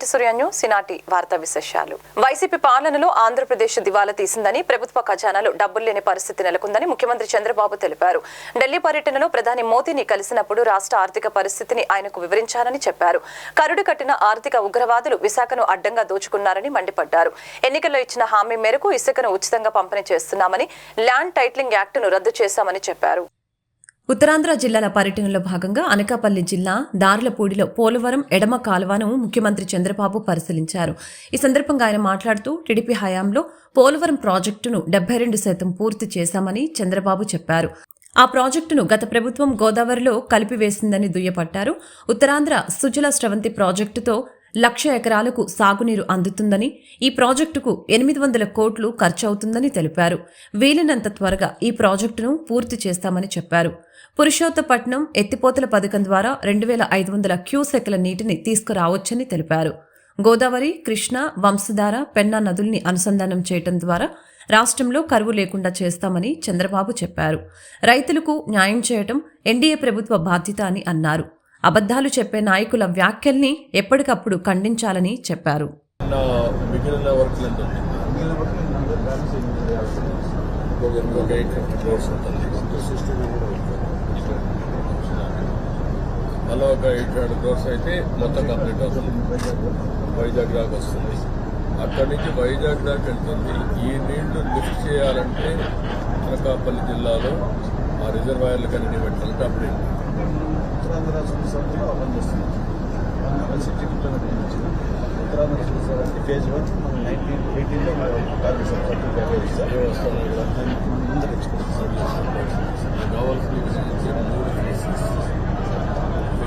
నేటి సూర్యాన్యు సినాటి వార్తా విశేషాలు. వైసీపీ పాలనలో ఆంధ్రప్రదేశ్ దివాలా తీసిందని ప్రభుత్వ ఖజానాలో డబ్బులు లేని పరిస్థితి నెలకొందని ముఖ్యమంత్రి చంద్రబాబు తెలిపారు. ఢిల్లీ పర్యటనలో ప్రధాని మోదీని కలిసినప్పుడు రాష్ట్ర ఆర్థిక పరిస్థితిని ఆయనకు వివరించారని చెప్పారు. కరుడు కట్టిన ఆర్థిక ఉగ్రవాదులు విశాఖను అడ్డంగా దోచుకున్నారని మండిపడ్డారు. ఎన్నికల్లో ఇచ్చిన హామీ మేరకు ఇసుకను ఉచితంగా పంపిణీ చేస్తున్నామని ల్యాండ్ టైటిలింగ్ యాక్టును రద్దు చేశామని చెప్పారు. ఉత్తరాంధ్ర జిల్లాల పర్యటనలో భాగంగా అనకాపల్లి జిల్లా దార్లపూడిలో పోలవరం ఎడమ కాలువను ముఖ్యమంత్రి చంద్రబాబు పరిశీలించారు. ఈ సందర్భంగా ఆయన మాట్లాడుతూ టీడీపీ హయాంలో పోలవరం ప్రాజెక్టును డెబ్బై రెండు శాతం పూర్తి చేశామని చంద్రబాబు చెప్పారు. ఆ ప్రాజెక్టును గత ప్రభుత్వం గోదావరిలో కలిపివేసిందని దుయ్యపట్టారు ఉత్తరాంధ్ర సుజల స్రవంతి ప్రాజెక్టుతో లక్ష ఎకరాలకు సాగునీరు అందుతుందని ఈ ప్రాజెక్టుకు ఎనిమిది వందల కోట్లు ఖర్చవుతుందని తెలిపారు. వీలైనంత త్వరగా ఈ ప్రాజెక్టును పూర్తి చేస్తామని చెప్పారు. పురుషోత్తపట్నం ఎత్తిపోతల పథకం ద్వారా రెండు వేల ఐదు వందల క్యూసెక్ల నీటిని తీసుకురావచ్చని తెలిపారు. గోదావరి కృష్ణ వంశధార పెన్నా నదుల్ని అనుసంధానం చేయటం ద్వారా రాష్ట్రంలో కరువు లేకుండా చేస్తామని చంద్రబాబు చెప్పారు. రైతులకు న్యాయం చేయటం ఎన్డీఏ ప్రభుత్వ బాధ్యత అని అన్నారు. అబద్ధాలు చెప్పే నాయకుల వ్యాఖ్యల్ని ఎప్పటికప్పుడు ఖండించాలని చెప్పారు. ఒక ఎయిట్ ఫిఫ్టీ క్రోర్స్ ఉంటుంది మళ్ళీ ఒక ఎయిట్ హండ్రెడ్ క్రోర్స్ అయితే మొత్తం కంప్లీట్ అవుతుంది. వైజాగ్ దాకా వస్తుంది. అక్కడి నుంచి వైజాగ్ దాకా వెళ్తుంది. ఈ నీళ్ళు లిఫ్ట్ చేయాలంటే అనకాపల్లి జిల్లాలో ఆ రిజర్వాయర్లు కన్నీ పెట్టాలంటే అప్పుడు. ఉత్తరాంధ్ర అమలు చేస్తున్నాం చేస్తున్నాం ఉత్తరాంధ్ర సభ ఫేజ్ వన్ మనం నైన్టీన్ ఎయిటీన్లో టార్గెట్స్ థర్టీ వస్తాను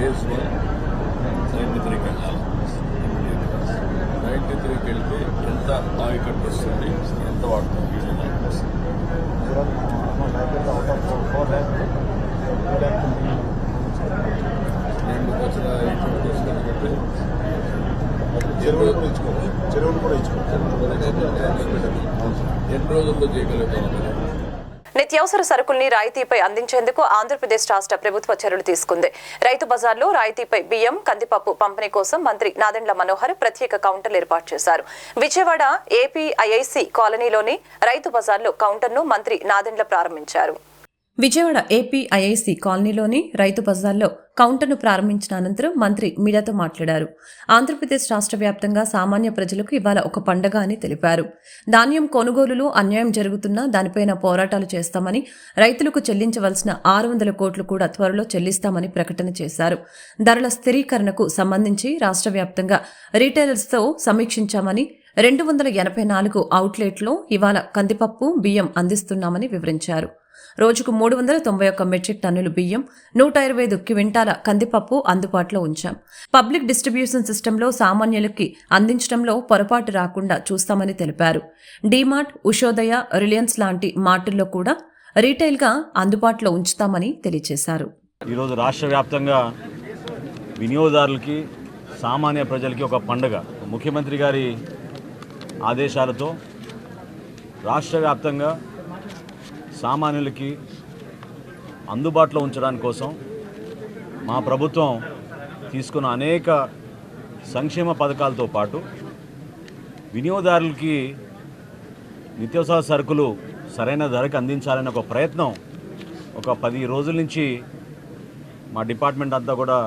ఫేజ్ వన్ నైంటీ త్రీకి వెళ్ళాలి నైంటీ త్రీకి వెళ్తే ఎంత ఆయకట్టు వస్తుంది ఎంత వాడుతుంది Gujarat lakh out of four lakh two lakh రెండు వచ్చిన ఎయిట్ కోసం పెట్టి చెరువులు కూడా ఇచ్చుకోవాలి చెరువులు కూడా ఇచ్చుకోవాలి ఎన్ని రోజుల్లో చేయగలుగుతాం నిత్యావసర సరుకుల్ని రాయితీపై అందించేందుకు ఆంధ్రప్రదేశ్ రాష్ట్ర ప్రభుత్వ చర్యలు తీసుకుంది. రైతు బజార్లో రాయితీపై బియ్యం కందిపప్పు పంపిణీ కోసం మంత్రి నాదెండ్ల మనోహర్ ప్రత్యేక కౌంటర్లు ఏర్పాటు చేశారు. విజయవాడ ఏపీఐఐసి కాలనీలోని రైతు బజార్లో కౌంటర్ను మంత్రి నాదెండ్ల ప్రారంభించారు. విజయవాడ ఏపీఐఐసి కాలనీలోని రైతు బజార్లో కౌంటర్ను ప్రారంభించిన అనంతరం మంత్రి మీడియాతో మాట్లాడారు. ఆంధ్రప్రదేశ్ రాష్ట్ర వ్యాప్తంగా సామాన్య ప్రజలకు ఇవాళ ఒక పండగ అని తెలిపారు. ధాన్యం కొనుగోలులో అన్యాయం జరుగుతున్నా దానిపైన పోరాటాలు చేస్తామని రైతులకు చెల్లించవలసిన ఆరు వందల కోట్లు కూడా త్వరలో చెల్లిస్తామని ప్రకటన చేశారు. ధరల స్థిరీకరణకు సంబంధించి రాష్ట్ర వ్యాప్తంగా రీటైలర్స్తో సమీక్షించామని రెండు వందల ఎనభై నాలుగు అవుట్లెట్లో ఇవాళ కందిపప్పు బియ్యం అందిస్తున్నామని వివరించారు. రోజుకు మూడు వందల తొంభై ఒక్క మెట్రిక్ టన్నులు బియ్యం నూట ఇరవై ఐదు క్వింటాల కందిపప్పు అందుబాటులో ఉంచాం. పబ్లిక్ డిస్ట్రిబ్యూషన్ సిస్టంలో సామాన్యులకి అందించడంలో పొరపాటు రాకుండా చూస్తామని తెలిపారు. డీమార్ట్ ఉషోదయ రిలయన్స్ లాంటి మార్టుల్లో కూడా రీటైల్గా అందుబాటులో ఉంచుతామని తెలియజేశారు. ఈరోజు రాష్ట్ర వ్యాప్తంగా వినియోగదారులకి సామాన్య ప్రజలకి ఒక పండగ. ముఖ్యమంత్రి గారి ఆదేశాలతో రాష్ట్ర వ్యాప్తంగా సామాన్యులకి అందుబాటులో ఉంచడానికి కోసం మా ప్రభుత్వం తీసుకున్న అనేక సంక్షేమ పథకాలతో పాటు వినియోగదారులకి నిత్యావసర సరుకులు సరైన ధరకు అందించాలనే ఒక ప్రయత్నం ఒక పది రోజుల నుంచి మా డిపార్ట్మెంట్ అంతా కూడా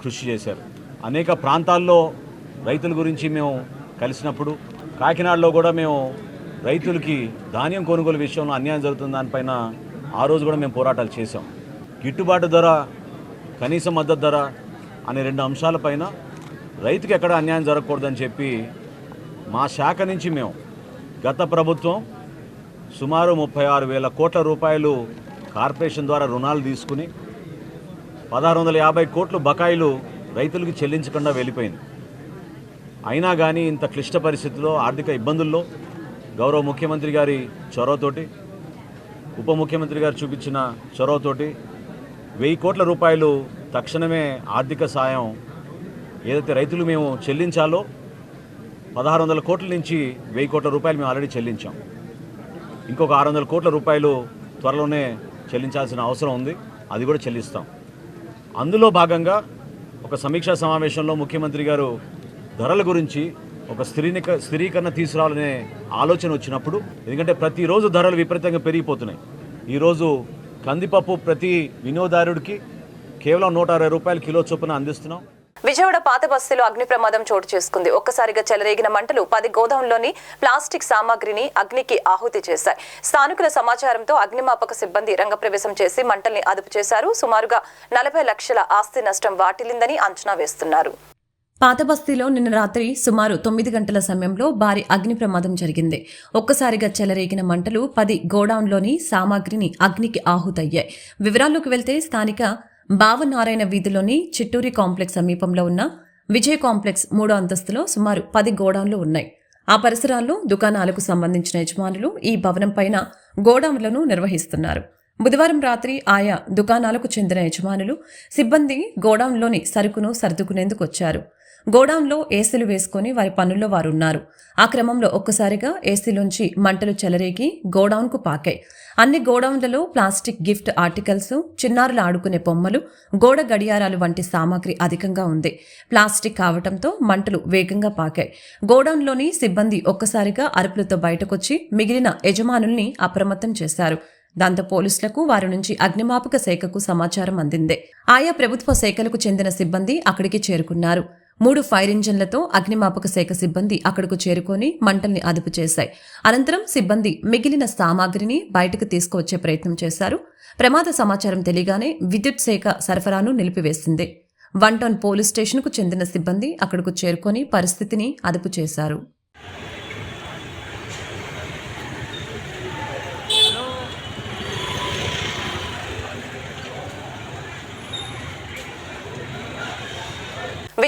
కృషి చేశారు. అనేక ప్రాంతాల్లో రైతుల గురించి మేము కలిసినప్పుడు కాకినాడలో కూడా మేము రైతులకి ధాన్యం కొనుగోలు విషయంలో అన్యాయం జరుగుతుంది దానిపైన ఆ రోజు కూడా మేము పోరాటాలు చేశాం. గిట్టుబాటు ధర కనీస మద్దతు ధర అనే రెండు అంశాలపైన రైతుకి ఎక్కడ అన్యాయం జరగకూడదని చెప్పి మా శాఖ నుంచి మేము గత ప్రభుత్వం సుమారు ముప్పై ఆరు వేల కోట్ల రూపాయలు కార్పొరేషన్ ద్వారా రుణాలు తీసుకుని పదహారు వందల యాభై కోట్లు బకాయిలు రైతులకు చెల్లించకుండా వెళ్ళిపోయింది. అయినా కానీ ఇంత క్లిష్ట పరిస్థితుల్లో ఆర్థిక ఇబ్బందుల్లో గౌరవ ముఖ్యమంత్రి గారి చొరవతోటి ఉప ముఖ్యమంత్రి గారు చూపించిన చొరవతోటి వెయ్యి కోట్ల రూపాయలు తక్షణమే ఆర్థిక సాయం ఏదైతే రైతులు మేము చెల్లించాలో పదహారు వందల కోట్ల నుంచి వెయ్యి కోట్ల రూపాయలు మేము ఆల్రెడీ చెల్లించాం. ఇంకొక ఆరు వందల కోట్ల రూపాయలు త్వరలోనే చెల్లించాల్సిన అవసరం ఉంది. అది కూడా చెల్లిస్తాం. అందులో భాగంగా ఒక సమీక్షా సమావేశంలో ముఖ్యమంత్రి గారు ధరల గురించి ఒక స్త్రీని స్థిరీకరణ తీసుకురావాలనే ఆలోచన వచ్చినప్పుడు ఎందుకంటే ప్రతిరోజు ధరలు విపరీతంగా పెరిగిపోతున్నాయి. ఈరోజు కందిపప్పు ప్రతి వినియోగదారుడికి కేవలం నూట అరవై రూపాయల కిలో చొప్పున అందిస్తున్నాం. విజయవాడ పాత బస్తీలో అగ్ని ప్రమాదం చోటు చేసుకుంది. ఒక్కసారిగా చెలరేగిన మంటలు పది గోదాంలోని ప్లాస్టిక్ సామాగ్రిని అగ్నికి ఆహుతి చేశాయి. స్థానికుల సమాచారంతో అగ్నిమాపక సిబ్బంది రంగప్రవేశం చేసి మంటల్ని అదుపు చేశారు. సుమారుగా నలభై లక్షల ఆస్తి నష్టం వాటిల్లిందని అంచనా వేస్తున్నారు. పాత బస్తీలో నిన్న రాత్రి సుమారు తొమ్మిది గంటల సమయంలో భారీ అగ్ని ప్రమాదం జరిగింది. ఒక్కసారిగా చెలరేగిన మంటలు పది గోడౌన్లోని సామాగ్రిని అగ్నికి ఆహుతయ్యాయి. వివరాల్లోకి వెళ్తే స్థానిక భావనారాయణ వీధిలోని చిట్టూరి కాంప్లెక్స్ సమీపంలో ఉన్న విజయ్ కాంప్లెక్స్ మూడో అంతస్తులో సుమారు పది గోడౌన్లు ఉన్నాయి. ఆ పరిసరాల్లో దుకాణాలకు సంబంధించిన యజమానులు ఈ భవనం పైన గోడౌన్లను నిర్వహిస్తున్నారు. బుధవారం రాత్రి ఆయా దుకాణాలకు చెందిన యజమానులు సిబ్బంది గోడౌన్లోని సరుకును సర్దుకునేందుకు వచ్చారు. గోడౌన్లో ఏసీలు వేసుకొని వారి పనుల్లో వారు ఉన్నారు ఆ క్రమంలో ఒక్కసారిగా ఏసీలోంచి మంటలు చెలరేగి గోడౌన్కు పాకాయి. అన్ని గోడౌన్లలో ప్లాస్టిక్ గిఫ్ట్ ఆర్టికల్స్ చిన్నారులు ఆడుకునే బొమ్మలు గోడ గడియారాలు వంటి సామాగ్రి అధికంగా ఉంది. ప్లాస్టిక్ కావటంతో మంటలు వేగంగా పాకాయి. గోడౌన్లోని సిబ్బంది ఒక్కసారిగా అరుపులతో బయటకొచ్చి మిగిలిన యజమానుల్ని అప్రమత్తం చేశారు. దాంతో పోలీసులకు వారి నుంచి అగ్నిమాపక శాఖకు సమాచారం అందింది. ఆయా ప్రభుత్వ శాఖలకు చెందిన సిబ్బంది అక్కడికి చేరుకున్నారు. మూడు ఫైర్ ఇంజన్లతో అగ్నిమాపక శాఖ సిబ్బంది అక్కడకు చేరుకొని మంటల్ని అదుపు చేశాయి. అనంతరం సిబ్బంది మిగిలిన సామాగ్రిని బయటకు తీసుకువచ్చే ప్రయత్నం చేశారు. ప్రమాద సమాచారం తెలియగానే విద్యుత్ శాఖ సరఫరాను నిలిపివేసింది. వన్ టౌన్ పోలీస్ స్టేషన్కు చెందిన సిబ్బంది అక్కడకు చేరుకొని పరిస్థితిని అదుపు చేశారు.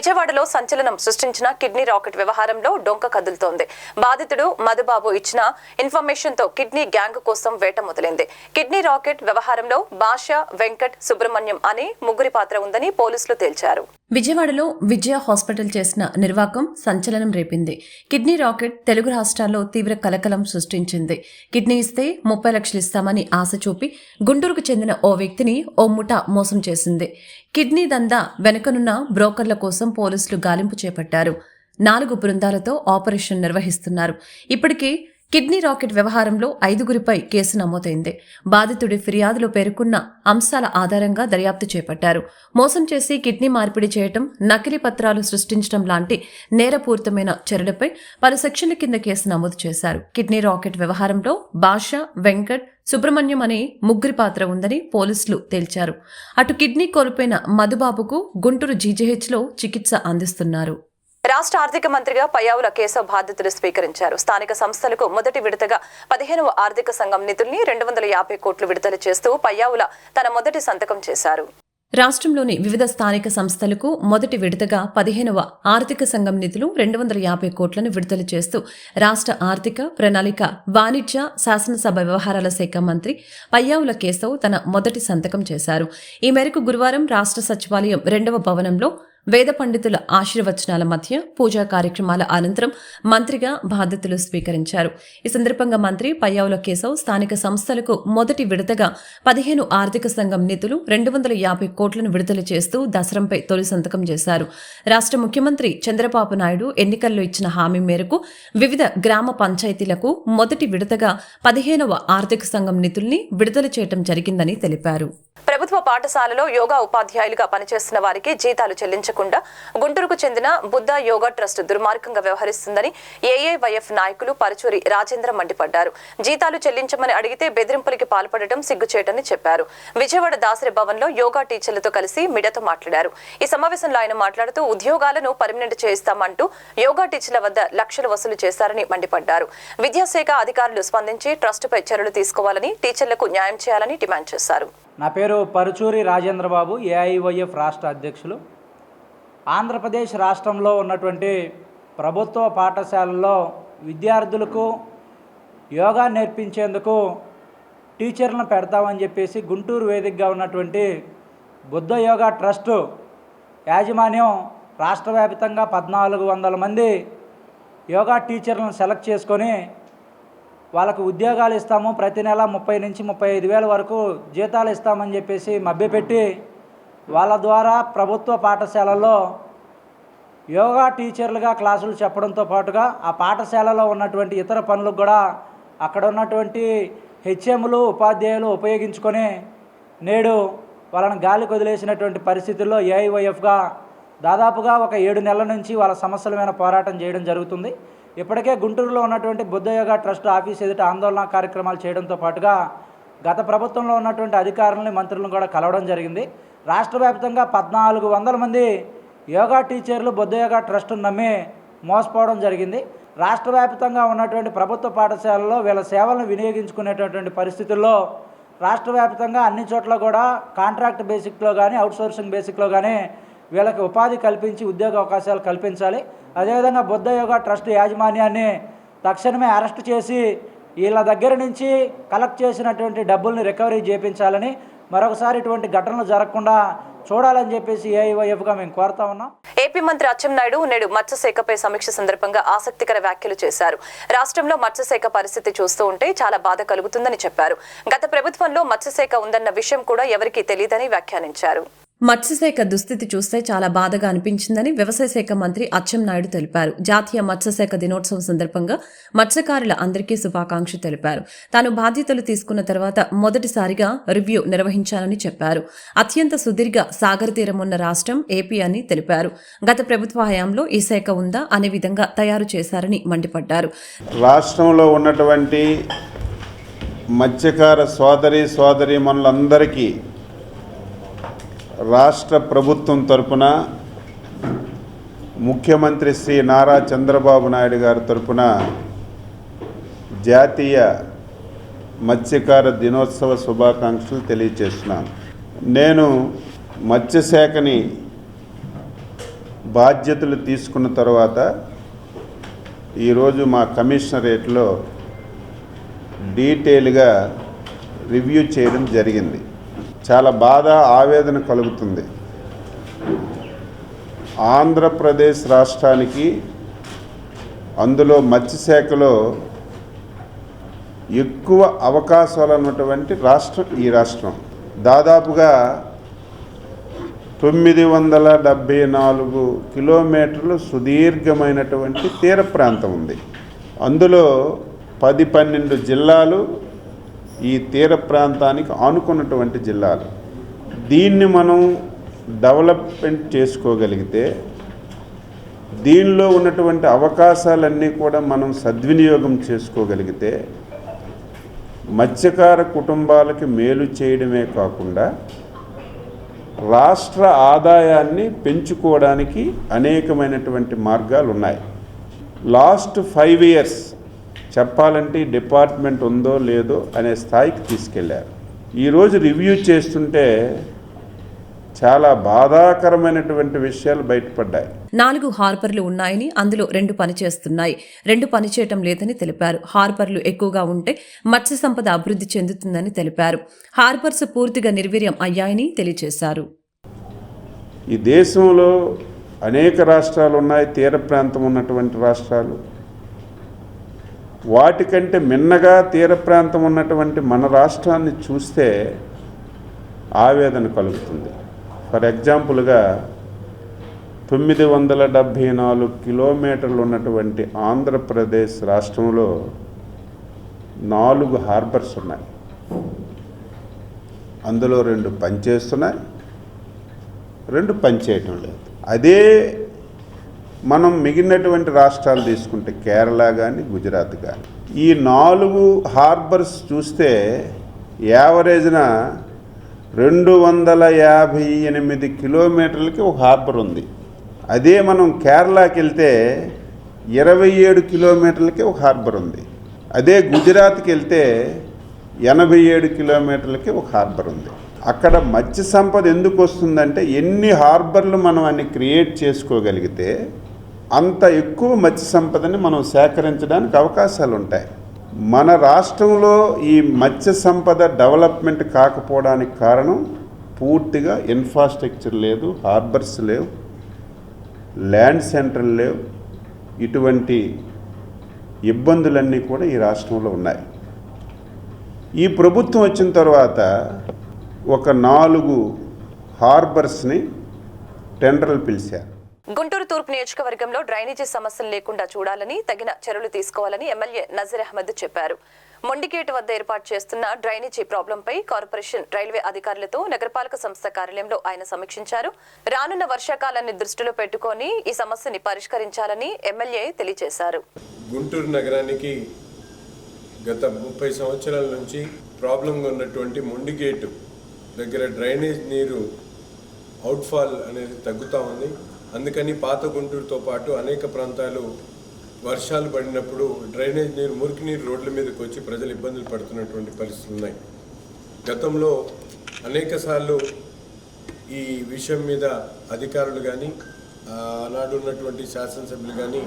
విజయవాడలో సంచలనం సృష్టించిన కిడ్నీ రాకెట్ వ్యవహారంలో డొంక కదులుతోంది. బాధితుడు మధుబాబు ఇచ్చిన ఇన్ఫర్మేషన్తో కిడ్నీ గ్యాంగ్ కోసం వేట మొదలైంది. కిడ్నీ రాకెట్ వ్యవహారంలో భాష వెంకట్ సుబ్రహ్మణ్యం అనే ముగ్గురి పాత్ర ఉందని పోలీసులు తేల్చారు. విజయవాడలో విజయ హాస్పిటల్ చేసిన నిర్వాకం సంచలనం రేపింది. కిడ్నీ రాకెట్ తెలుగు రాష్ట్రాల్లో తీవ్ర కలకలం సృష్టించింది. కిడ్నీ ఇస్తే ముప్పై లక్షలు ఇస్తామని ఆశ చూపి గుంటూరుకు చెందిన ఓ వ్యక్తిని ఓ ముఠ మోసం చేసింది. కిడ్నీ దందా వెనుకనున్న బ్రోకర్ల కోసం పోలీసులు గాలింపు చేపట్టారు. నాలుగు బృందాలతో ఆపరేషన్ నిర్వహిస్తున్నారు. ఇప్పటికే కిడ్నీ రాకెట్ వ్యవహారంలో ఐదుగురిపై కేసు నమోదైంది. బాధితుడి ఫిర్యాదులో పేర్కొన్న అంశాల ఆధారంగా దర్యాప్తు చేపట్టారు. మోసం చేసి కిడ్నీ మార్పిడి చేయటం నకిలీ పత్రాలు సృష్టించడం లాంటి నేరపూరితమైన చర్యలపై పలు సెక్షన్ల కింద కేసు నమోదు చేశారు. కిడ్నీ రాకెట్ వ్యవహారంలో భాష వెంకట్ సుబ్రహ్మణ్యం అనే ముగ్గురి పాత్ర ఉందని పోలీసులు తేల్చారు. అటు కిడ్నీ కోల్పోయిన మధుబాబుకు గుంటూరు జీజీహెచ్లో చికిత్స అందిస్తున్నారు. రాష్ట్ర ఆర్థిక మంత్రిగా పయావుల కేశవ్ బాధ్యతలు స్వీకరించారు. స్థానిక సంస్థలకు మొదటి విడతగా పదిహేనవ ఆర్థిక సంఘం నిధుల్ని రెండు వందల యాభై కోట్లు విడుదల చేస్తూ పయ్యావుల తన మొదటి సంతకం చేశారు. రాష్ట్రంలోని వివిధ స్థానిక సంస్థలకు మొదటి విడతగా పదిహేనవ ఆర్థిక సంఘం నిధులు రెండు వందల యాభై కోట్లను విడుదల చేస్తూ రాష్ట్ర ఆర్థిక ప్రణాళిక వాణిజ్య శాసనసభ వ్యవహారాల శాఖ మంత్రి పయ్యావుల కేశవ్ తన మొదటి సంతకం చేశారు. ఈ మేరకు గురువారం రాష్ట్ర సచివాలయం రెండవ భవనంలో వేద పండితుల ఆశీర్వచనాల మధ్య పూజా కార్యక్రమాల అనంతరం మంత్రిగా బాధ్యతలు స్వీకరించారు. ఈ సందర్భంగా మంత్రి పయ్యావుల కేశవ్ స్థానిక సంస్థలకు మొదటి విడతగా పదిహేను ఆర్థిక సంఘం నిధులు రెండు వందల యాభై కోట్లను విడుదల చేస్తూ దసరంపై తొలి సంతకం చేశారు. రాష్ట్ర ముఖ్యమంత్రి చంద్రబాబు నాయుడు ఎన్నికల్లో ఇచ్చిన హామీ మేరకు వివిధ గ్రామ పంచాయతీలకు మొదటి విడతగా పదిహేనవ ఆర్థిక సంఘం నిధుల్ని విడుదల చేయడం జరిగిందని తెలిపారు. ప్రభుత్వ పాఠశాలలో యోగా ఉపాధ్యాయులుగా పనిచేస్తున్న వారికి జీతాలు చెల్లించకుండా గుంటూరుకు చెందిన బుద్ధ యోగా ట్రస్ట్ దుర్మార్గంగా వ్యవహరిస్తుందని ఏఏవైఎఫ్ నాయకులు పరచూరి రాజేంద్ర మండిపడ్డారు. జీతాలు చెల్లించమని అడిగితే బెదిరింపులకి పాల్పడటం సిగ్గుచేటని చెప్పారు. విజయవాడ దాసరి భవన్లో యోగా టీచర్లతో కలిసి మీడియాతో మాట్లాడారు. ఈ సమావేశంలో ఆయన మాట్లాడుతూ ఉద్యోగాలను పర్మినెంట్ చేయిస్తామంటూ యోగా టీచర్ల వద్ద లక్షలు వసూలు చేశారని మండిపడ్డారు. విద్యాశాఖ అధికారులు స్పందించి ట్రస్టుపై చర్యలు తీసుకోవాలని టీచర్లకు న్యాయం చేయాలని డిమాండ్ చేశారు. నా పేరు పరుచూరి రాజేంద్రబాబు ఏఐవైఎఫ్ రాష్ట్ర అధ్యక్షులు. ఆంధ్రప్రదేశ్ రాష్ట్రంలో ఉన్నటువంటి ప్రభుత్వ పాఠశాలల్లో విద్యార్థులకు యోగా నేర్పించేందుకు టీచర్లను పెడతామని చెప్పేసి గుంటూరు వేదికగా ఉన్నటువంటి బుద్ధ యోగా ట్రస్టు యాజమాన్యం రాష్ట్ర వ్యాప్తంగా పద్నాలుగు వందల మంది యోగా టీచర్లను సెలెక్ట్ చేసుకొని వాళ్ళకు ఉద్యోగాలు ఇస్తాము. ప్రతి నెల ముప్పై నుంచి ముప్పై ఐదు వేల వరకు జీతాలు ఇస్తామని చెప్పేసి మభ్యపెట్టి వాళ్ళ ద్వారా ప్రభుత్వ పాఠశాలల్లో యోగా టీచర్లుగా క్లాసులు చెప్పడంతో పాటుగా ఆ పాఠశాలలో ఉన్నటువంటి ఇతర పనులకు కూడా అక్కడ ఉన్నటువంటి హెచ్ఎంలు ఉపాధ్యాయులు ఉపయోగించుకొని నేడు వాళ్ళని గాలి వదిలేసినటువంటి పరిస్థితుల్లో ఏఐవైఎఫ్గా దాదాపుగా ఒక ఏడు నెలల నుంచి వాళ్ళ సమస్యల మీద పోరాటం చేయడం జరుగుతుంది. ఇప్పటికే గుంటూరులో ఉన్నటువంటి బుద్ధయోగ ట్రస్ట్ ఆఫీస్ ఎదుట ఆందోళన కార్యక్రమాలు చేయడంతో పాటుగా గత ప్రభుత్వంలో ఉన్నటువంటి అధికారులని మంత్రులను కూడా కలవడం జరిగింది. రాష్ట్ర వ్యాప్తంగా పద్నాలుగు వందల మంది యోగా టీచర్లు బుద్ధయోగా ట్రస్ట్ను నమ్మి మోసపోవడం జరిగింది. రాష్ట్ర వ్యాప్తంగా ఉన్నటువంటి ప్రభుత్వ పాఠశాలల్లో వీళ్ళ సేవలను వినియోగించుకునేటటువంటి పరిస్థితుల్లో రాష్ట్ర వ్యాప్తంగా అన్ని చోట్ల కూడా కాంట్రాక్ట్ బేసిక్లో కానీ అవుట్సోర్సింగ్ బేసిక్లో కానీ వీళ్ళకి ఉపాధి కల్పించి ఉద్యోగ అవకాశాలు కల్పించాలి. అదేవిధంగా బుద్ధ యోగా ట్రస్ట్ యాజమాన్యాన్ని తక్షణమే అరెస్ట్ చేసి వీళ్ళ దగ్గర నుంచి కలెక్ట్ చేసినటువంటి డబ్బుల్ని రికవరీ చేయించాలని మరొకసారి ఇటువంటి ఘటనలు జరగకుండా చూడాలని చెప్పేసి ఏఐవైఎఫ్గా మేము కోరుతా ఉన్నాం. ఏపీ మంత్రి అచ్చెన్నాయుడు నేడు మత్స్యశాఖపై సమీక్ష సందర్భంగా ఆసక్తికర వ్యాఖ్యలు చేశారు. రాష్ట్రంలో మత్స్యశాఖ పరిస్థితి చూస్తూ ఉంటే చాలా బాధ కలుగుతుందని చెప్పారు. గత ప్రభుత్వంలో మత్స్యశాఖ ఉందన్న విషయం కూడా ఎవరికీ తెలియదని వ్యాఖ్యానించారు. మత్స్యశాఖ దుస్థితి చూస్తే చాలా బాధగా అనిపించిందని వ్యవసాయ శాఖ మంత్రి అచ్చెన్నాయుడు తెలిపారు. జాతీయ మత్స్యశాఖ దినోత్సవం సందర్భంగా మత్స్యకారుల అందరికీ శుభాకాంక్ష తెలిపారు. తాను బాధ్యతలు తీసుకున్న తర్వాత మొదటిసారిగా రివ్యూ నిర్వహించానని చెప్పారు. అత్యంత సుదీర్ఘ సాగర తీరం ఉన్న రాష్ట్రం ఏపీ అని తెలిపారు. గత ప్రభుత్వ హయాంలో ఈ శాఖ ఉందా అనే విధంగా తయారు చేశారని మండిపడ్డారు. రాష్ట్రంలో ఉన్నటువంటి మత్స్యకార సోదరి సోదరి మనులందరికీ రాష్ట్ర ప్రభుత్వం తరపున ముఖ్యమంత్రి శ్రీ నారా చంద్రబాబు నాయుడు గారి తరపున జాతీయ మత్స్యకార దినోత్సవ శుభాకాంక్షలు తెలియచేస్తున్నాను నేను మత్స్యశాఖని బాధ్యతలు తీసుకున్న తర్వాత ఈరోజు మా కమిషనరేట్లో డీటెయిల్గా రివ్యూ చేయడం జరిగింది. చాలా బాధ ఆవేదన కలుగుతుంది. ఆంధ్రప్రదేశ్ రాష్ట్రానికి అందులో మత్స్యశాఖలో ఎక్కువ అవకాశాలు ఉన్నటువంటి రాష్ట్రం ఈ రాష్ట్రం. దాదాపుగా తొమ్మిది వందల డెబ్భై నాలుగు కిలోమీటర్లు సుదీర్ఘమైనటువంటి తీర ప్రాంతం ఉంది. అందులో పది పన్నెండు జిల్లాలు ఈ తీర ప్రాంతానికి ఆనుకున్నటువంటి జిల్లాలు. దీన్ని మనం డెవలప్మెంట్ చేసుకోగలిగితే దీనిలో ఉన్నటువంటి అవకాశాలన్నీ కూడా మనం సద్వినియోగం చేసుకోగలిగితే మత్స్యకార కుటుంబాలకి మేలు చేయడమే కాకుండా రాష్ట్ర ఆదాయాన్ని పెంచుకోవడానికి అనేకమైనటువంటి మార్గాలు ఉన్నాయి లాస్ట్ ఫైవ్ ఇయర్స్ చెప్పాలంటే ఈ డిపార్ట్మెంట్ ఉందో లేదో అనే స్థాయికి తీసుకెళ్ళారు. ఈరోజు రివ్యూ చేస్తుంటే చాలా బాధాకరమైనటువంటి విషయాలు బయటపడ్డాయి. నాలుగు హార్బర్లు ఉన్నాయని అందులో రెండు పనిచేస్తున్నాయి. రెండు పనిచేయటం లేదని తెలిపారు. హార్బర్లు ఎక్కువగా ఉంటే మత్స్య సంపద అభివృద్ధి చెందుతుందని తెలిపారు. హార్బర్స్ పూర్తిగా నిర్వీర్యం అయ్యాయని తెలియజేశారు. ఈ దేశంలో అనేక రాష్ట్రాలు ఉన్నాయి. తీర ప్రాంతం ఉన్నటువంటి రాష్ట్రాలు. వాటికంటే మిన్నగా తీర ప్రాంతం ఉన్నటువంటి మన రాష్ట్రాన్ని చూస్తే ఆవేదన కలుగుతుంది. ఫర్ ఎగ్జాంపుల్గా తొమ్మిది వందల డెబ్భై నాలుగు కిలోమీటర్లు ఉన్నటువంటి ఆంధ్రప్రదేశ్ రాష్ట్రంలో నాలుగు హార్బర్స్ ఉన్నాయి. అందులో రెండు పనిచేస్తున్నాయి. రెండు పనిచేయటం లేదు. అదే మనం మిగిలినటువంటి రాష్ట్రాలు తీసుకుంటే కేరళ కానీ గుజరాత్ కానీ ఈ నాలుగు హార్బర్స్ చూస్తే యావరేజ్న రెండు వందల యాభై ఎనిమిది కిలోమీటర్లకి ఒక హార్బర్ ఉంది. అదే మనం కేరళకి వెళ్తే ఇరవై ఏడు కిలోమీటర్లకి ఒక హార్బర్ ఉంది. అదే గుజరాత్కి వెళ్తే ఎనభై ఏడు కిలోమీటర్లకి ఒక హార్బర్ ఉంది. అక్కడ మత్స్య సంపద ఎందుకు వస్తుందంటే ఎన్ని హార్బర్లు మనం అన్ని క్రియేట్ చేసుకోగలిగితే అంత ఎక్కువ మత్స్య సంపదని మనం సేకరించడానికి అవకాశాలు ఉంటాయి మన రాష్ట్రంలో ఈ మత్స్య సంపద డెవలప్మెంట్ కాకపోవడానికి కారణం పూర్తిగా ఇన్ఫ్రాస్ట్రక్చర్ లేదు హార్బర్స్ లేవు ల్యాండ్ సెంటర్లు లేవు. ఇటువంటి ఇబ్బందులన్నీ కూడా ఈ రాష్ట్రంలో ఉన్నాయి. ఈ ప్రభుత్వం వచ్చిన తర్వాత ఒక నాలుగు హార్బర్స్ని టెండర్లు పిలిచారు. గుంటూరు తూర్పు నియోజకవర్గంలో డ్రైనేజీ సమస్యలు లేకుండా చూడాలని తగిన చర్యలు తీసుకోవాలని ఎమ్మెల్యే నజీర్ అహ్మద్ చెప్పారు. మొండిగేటు వద్ద ఏర్పాటు చేస్తున్న డ్రైనేజీ ప్రాబ్లంపై కార్పొరేషన్ రైల్వే అధికారులతో నగరపాలక సంస్థ కార్యాలయంలో ఆయన సమీక్షించారు. రానున్న వర్షాకాలాన్ని దృష్టిలో పెట్టుకొని ఈ సమస్యని పరిష్కరించాలని ఎమ్మెల్యే తెలియజేశారు. గుంటూరు నగరానికి గత ముప్పై సంవత్సరాల నుంచి ప్రాబ్లంగా ఉన్నటువంటి మొండిగేటు దగ్గర డ్రైనేజ్ నీరు అవుట్ఫాల్ అనేది తగ్గుతూ ఉంది. అందుకని పాత గుంటూరుతో పాటు అనేక ప్రాంతాలు వర్షాలు పడినప్పుడు డ్రైనేజ్ నీరు మురికి నీరు రోడ్ల మీదకి వచ్చి ప్రజలు ఇబ్బందులు పడుతున్నటువంటి పరిస్థితులు ఉన్నాయి. గతంలో అనేక సార్లు ఈ విషయం మీద అధికారులు కానీ ఆనాడు ఉన్నటువంటి శాసనసభ్యులు కానీ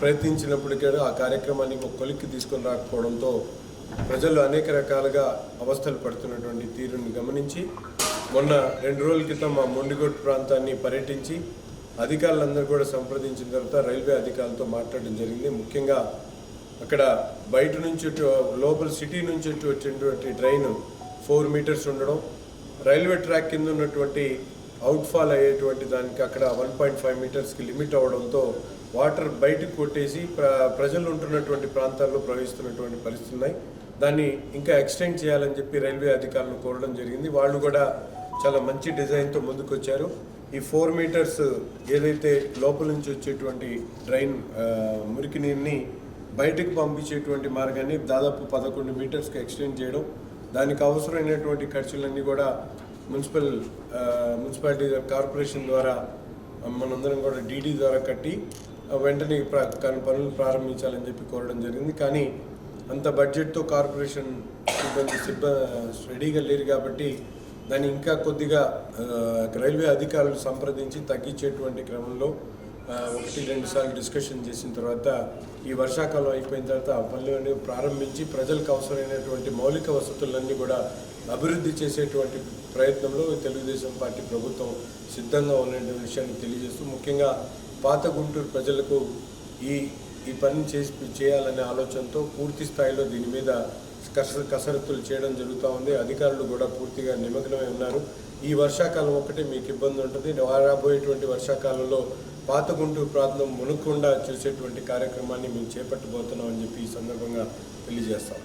ప్రయత్నించినప్పుడు ఆ కార్యక్రమాన్ని ఒక కొలిక్కి తీసుకొని రాకపోవడంతో ప్రజలు అనేక రకాలుగా అవస్థలు పడుతున్నటువంటి తీరుని గమనించి మొన్న రెండు రోజుల క్రితం మా మొండిగొట్టు ప్రాంతాన్ని పర్యటించి అధికారులందరూ కూడా సంప్రదించిన తర్వాత రైల్వే అధికారులతో మాట్లాడడం జరిగింది. ముఖ్యంగా అక్కడ బయట నుంచి లోపల సిటీ నుంచి ఇటు వచ్చేటువంటి డ్రైన్ ఫోర్ మీటర్స్ ఉండడం రైల్వే ట్రాక్ కింద ఉన్నటువంటి అవుట్ఫాల్ అయ్యేటువంటి దానికి అక్కడ వన్ పాయింట్ ఫైవ్ మీటర్స్కి లిమిట్ అవ్వడంతో వాటర్ బయటకు కొట్టేసి ప్ర ప్రజలు ఉంటున్నటువంటి ప్రాంతాల్లో ప్రవహిస్తున్నటువంటి పరిస్థితులు ఉన్నాయి. దాన్ని ఇంకా ఎక్స్టెండ్ చేయాలని చెప్పి రైల్వే అధికారులను కోరడం జరిగింది. వాళ్ళు కూడా చాలా మంచి డిజైన్తో ముందుకొచ్చారు. ఈ ఫోర్ మీటర్స్ ఏదైతే లోపల నుంచి వచ్చేటువంటి డ్రైన్ మురికి నీరుని బయటకు పంపించేటువంటి మార్గాన్ని దాదాపు పదకొండు మీటర్స్కి ఎక్స్టెండ్ చేయడం దానికి అవసరమైనటువంటి ఖర్చులన్నీ కూడా మున్సిపల్ మున్సిపాలిటీ కార్పొరేషన్ ద్వారా మనందరం కూడా డీడీ ద్వారా కట్టి వెంటనే ప్ర- పనులు ప్రారంభించాలని చెప్పి కోరడం జరిగింది. కానీ అంత బడ్జెట్తో కార్పొరేషన్ సిబ్బంది సిబ్బంది రెడీగా లేరు కాబట్టి దాన్ని ఇంకా కొద్దిగా రైల్వే అధికారులు సంప్రదించి తగ్గించేటువంటి క్రమంలో ఒకటి రెండు సార్లు డిస్కషన్ చేసిన తర్వాత ఈ వర్షాకాలం అయిపోయిన తర్వాత ఆ ప్రారంభించి ప్రజలకు అవసరమైనటువంటి మౌలిక వసతులన్నీ కూడా అభివృద్ధి చేసేటువంటి ప్రయత్నంలో తెలుగుదేశం పార్టీ ప్రభుత్వం సిద్ధంగా ఉన్న విషయాన్ని తెలియజేస్తూ ముఖ్యంగా పాత గుంటూరు ప్రజలకు ఈ ఈ పని చేసి చేయాలనే ఆలోచనతో పూర్తి స్థాయిలో దీని మీద కస కసరత్తులు చేయడం జరుగుతూ ఉంది. అధికారులు కూడా పూర్తిగా నిమగ్నమై ఉన్నారు. ఈ వర్షాకాలం ఒకటి మీకు ఇబ్బంది ఉంటుంది. రాబోయేటువంటి వర్షాకాలంలో పాత గుంటూరు ప్రాంతం మునకుండా చూసేటువంటి కార్యక్రమాన్ని మేము చేపట్టబోతున్నాం అని చెప్పి ఈ సందర్భంగా తెలియజేస్తాం.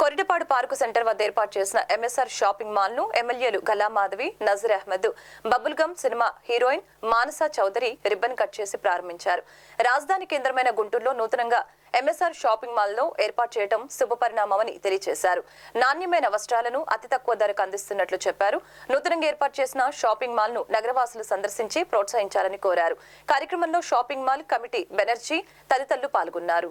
కొరిటపాడు పార్కు సెంటర్ వద్ద ఏర్పాటు చేసిన ఎంఎస్ఆర్ షాపింగ్ మాల్ను ఎమ్మెల్యేలు Galla Madhavi Nazeer Ahmed bubble gum cinema heroine Manasa Chowdary ribbon cut చేసి ప్రారంభించారు. రాజధాని కేంద్రమైన గుంటూరులో నూతనంగా ఎంఎస్ఆర్ షాపింగ్ మాల్లో ఏర్పాటు చేయడం శుభపరిణామమని తెలియజేశారు నాణ్యమైన వస్త్రాలను అతి తక్కువ ధరకు అందిస్తున్నట్లు చెప్పారు. నూతనంగా ఏర్పాటు చేసిన షాపింగ్ మాల్ను నగరవాసులు సందర్శించి ప్రోత్సహించాలని కోరారు. కార్యక్రమంలో షాపింగ్ మాల్ కమిటీ బెనర్జీ తదితరులు పాల్గొన్నారు.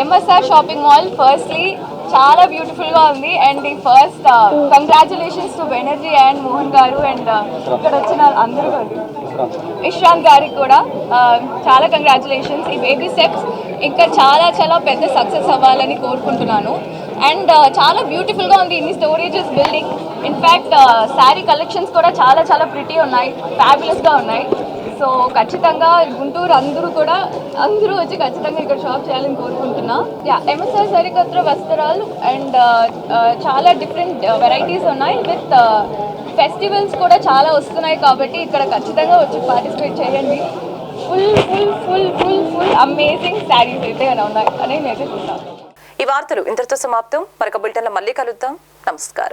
ఎంఎస్ఆర్ షాపింగ్ మాల్ ఫస్ట్లీ చాలా బ్యూటిఫుల్గా ఉంది. అండ్ ఈ first congratulations to Banerjee and Mohan garu. And ఇక్కడ వచ్చిన అందరూ గారు ఇష్రాంత్ గారికి కూడా చాలా కంగ్రాచులేషన్స్ ఈ బేబీ స్టెప్స్ ఇంకా చాలా చాలా పెద్ద సక్సెస్ అవ్వాలని కోరుకుంటున్నాను. అండ్ చాలా బ్యూటిఫుల్గా ఉంది ఇన్ని storages building in fact sari collections కూడా చాలా చాలా ప్రిటీ ఉన్నాయి. ఫ్యాబులస్గా ఉన్నాయి. సో ఖచ్చితంగా గుంటూరు అందరూ కూడా అందరూ వచ్చి ఖచ్చితంగా ఇక్కడ షాప్ చేయాలని కోరుకుంటున్నా. యా ఎంఎస్ఆర్ సరికొత్త వస్త్రాలు అండ్ చాలా డిఫరెంట్ వెరైటీస్ ఉన్నాయి విత్ ఫెస్టివల్స్ కూడా చాలా వస్తున్నాయి కాబట్టి ఇక్కడ ఖచ్చితంగా వచ్చి పార్టిసిపేట్ చేయండి. Full full full full full amazing saris అయితే ఉన్నాయి? అని నేను చూస్తాను. ఈ వార్తలు ఇంతటితో సమాప్తం. మరొక బులెటిన్లో మళ్ళీ కలుద్దాం. నమస్కారం.